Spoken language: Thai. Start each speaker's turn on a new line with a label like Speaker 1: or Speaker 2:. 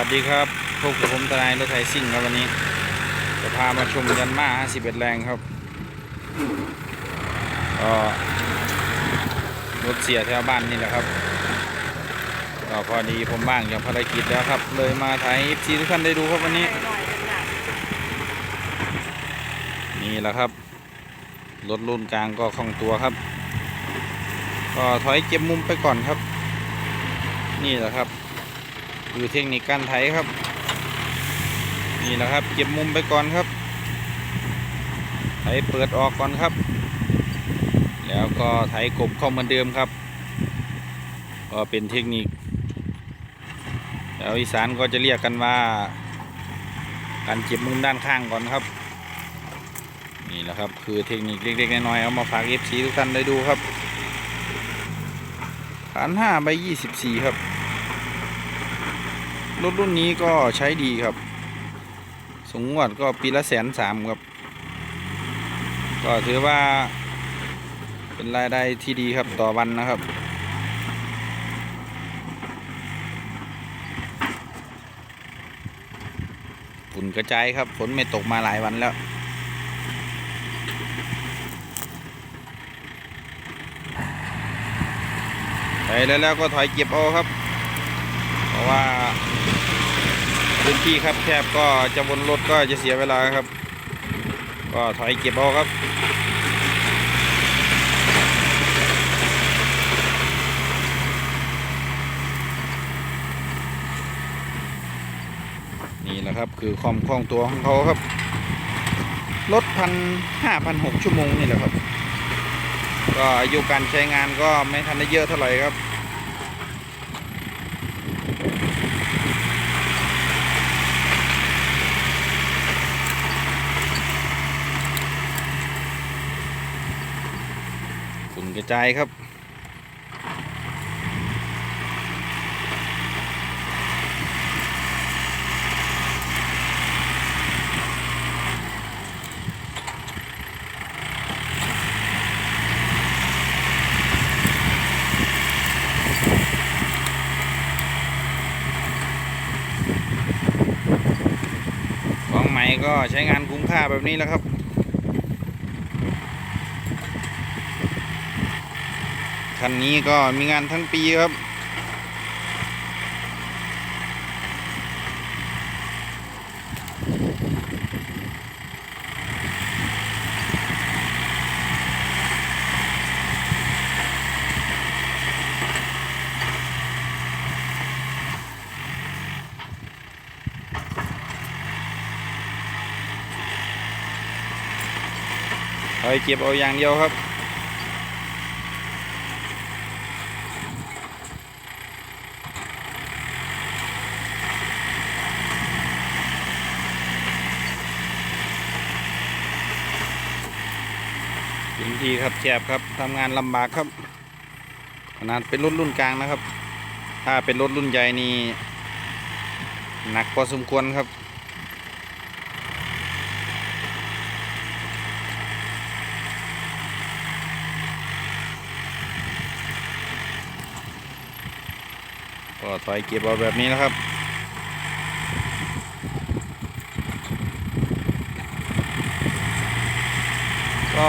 Speaker 1: วัสดีครับพบกับผมทนายรถไถซิ่งครับวันนี้จะพามาชมยันมา51 แรงครับก็รถเสียแถวบ้านนี่แหละครับก็พอดีผมบ้างจากภารกิจแล้วครับ เลยมาถ่ายซีทุกท่านได้ดูครับวันนี้ นี่แหละครับ รถรุ่นกลางก็คล่องตัวครับ ก็ถอยเก็บมุมไปก่อนครับ นี่แหละครับ คือเทคนิคการไถครับ นี่แหละครับ เก็บมุมไปก่อนครับ ไถเปิดออกก่อนครับ แล้วก็ไถกบเข้าเหมือนเดิมครับ ก็เป็นเทคนิคแล้วอีสานก็จะเรียกกันว่า การเก็บมุมด้านข้างก่อนครับ นี่แหละครับ คือเทคนิคเล็กๆน้อยๆเอามาฝากเอฟซีทุกท่านได้ดูครับฐานห้าใบยี่สิบสี่ครับ รถรุ่นนี้ก็ใช้ดีครับสงงวดก็ปีละแสนสามครับ ก็ถือว่าเป็นรายได้ที่ดีครับต่อวันนะครับ ฝุ่นกระจายครับฝนไม่ตกมาหลายวันแล้วไปแล้วแล้วก็ถอยเก็บเอาครับ เพราะว่า พื้นที่ครับแคบก็จะวนรถก็จะเสียเวลาครับ ก็ถอยเก็บเอาครับนี่แหละครับคือความคล่องตัวของเขาครับรถพันห้าพันหกชั่วโมงนี่แหละครับ ก็อายุการใช้งานก็ไม่ทันได้เยอะเท่าไหร่ครับ ฝุ่นกระจายครับของใหม่ก็ใช้งานคุ้มค่าแบบนี้แล้วครับ คันนี้ก็มีงานทั้งปีครับคอยเก็บเอาอย่างเดียวครับ พื้นที่ครับแคบครับทำงานลำบากครับ ขนาดเป็นรถรุ่นกลางนะครับ ถ้าเป็นรถรุ่นใหญ่นี่หนักพอสมควรครับก็ถอยเก็บเอาแบบนี้นะครับ ก็